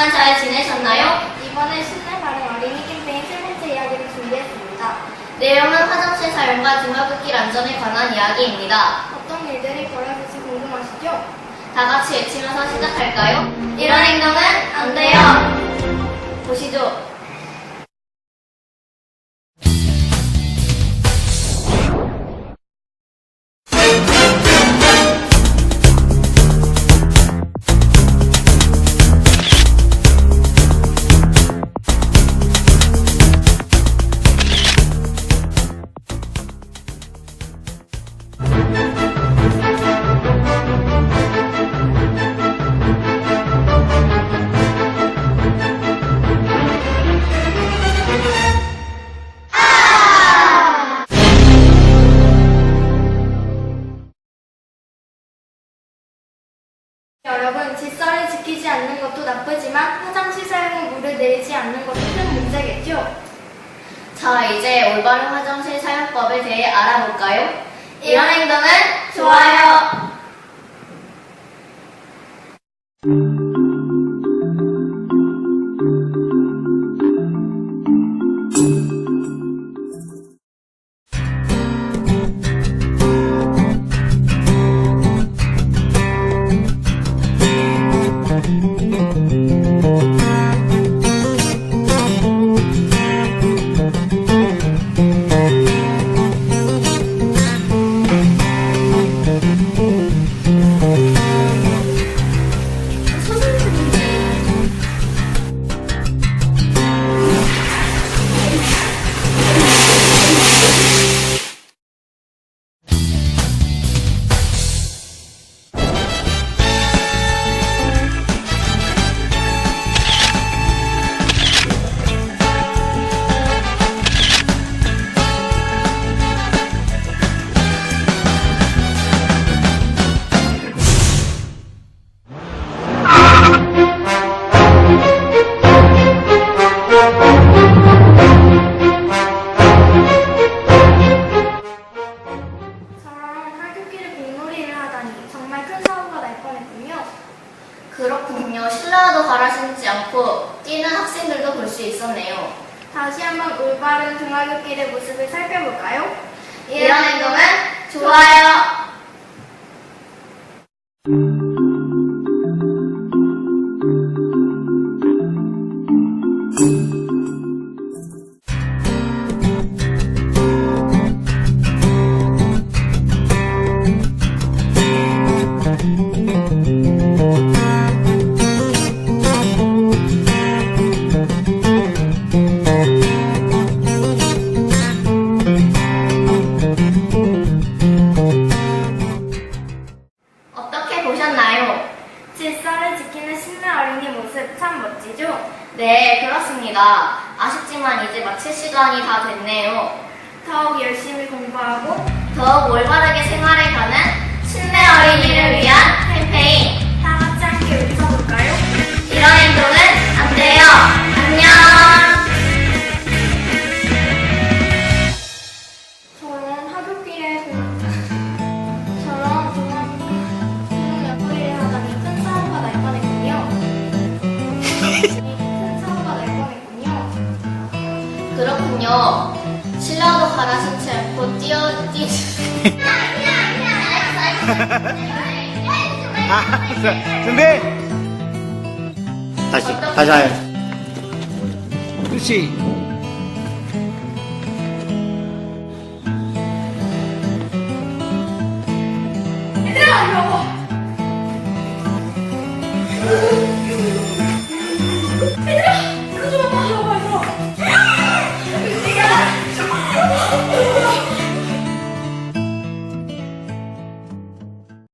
동안 잘 지내셨나요? 이번에 신내 바른 어린이 캠페인 세 번째 이야기를 준비했습니다. 내용은 화장실 사용과 등하굣길 안전에 관한 이야기입니다. 어떤 일들이 벌어질지 궁금하시죠? 다 같이 외치면서 시작할까요? 이런 행동은 안 돼요! 여러분, 질서를 지키지 않는 것도 나쁘지만 화장실 사용 후 물을 내리지 않는 것도 큰 문제겠죠? 자, 이제 올바른 화장실 사용법에 대해 알아볼까요? 이런 행동은 신지 않고 뛰는 학생들도 볼 수 있었네요. 다시 한번 올바른 등하굣길의 모습을 살펴볼까요? 이런 행동은 좋아요. 모습 참 멋지죠? 네, 그렇습니다. 아쉽지만 이제 마칠 시간이 다 됐네요. 더욱 열심히 공부하고 더욱 올바르게 생활해 가는 그렇군요. 신라도 갈아 신지 않고 뛰어 뛰. 아, 준비! 다시, 다시 하요. 그렇지.